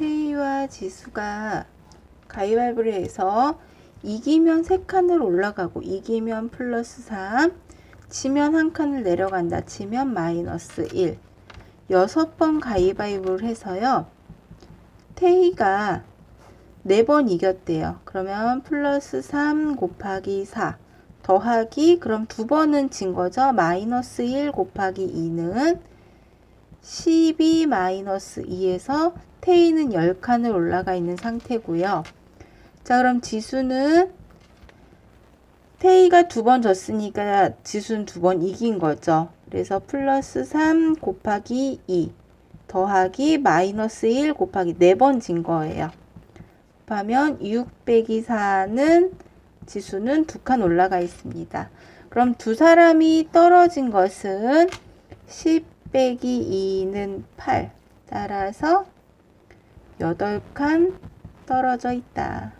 태희와 지수가 가위바위보를 해서 이기면 세 칸을 올라가고 이기면 플러스 3 치면 한 칸을 내려간다. 치면 마이너스 1 여섯 번 가위바위보를 해서요. 태희가 네 번 이겼대요. 그러면 플러스 3 곱하기 4 더하기 그럼 두 번은 진 거죠? 마이너스 1 곱하기 2는 12 마이너스 2에서 태희는 10칸을 올라가 있는 상태고요. 자, 그럼 지수는 태희가 두 번 졌으니까 지수는 두 번 이긴 거죠. 그래서 플러스 3 곱하기 2 더하기 마이너스 1 곱하기 4번 진 거예요. 하면 6 빼기 4는 지수는 두 칸 올라가 있습니다. 그럼 두 사람이 떨어진 것은 10 빼기 2는 8. 따라서 8칸 떨어져 있다.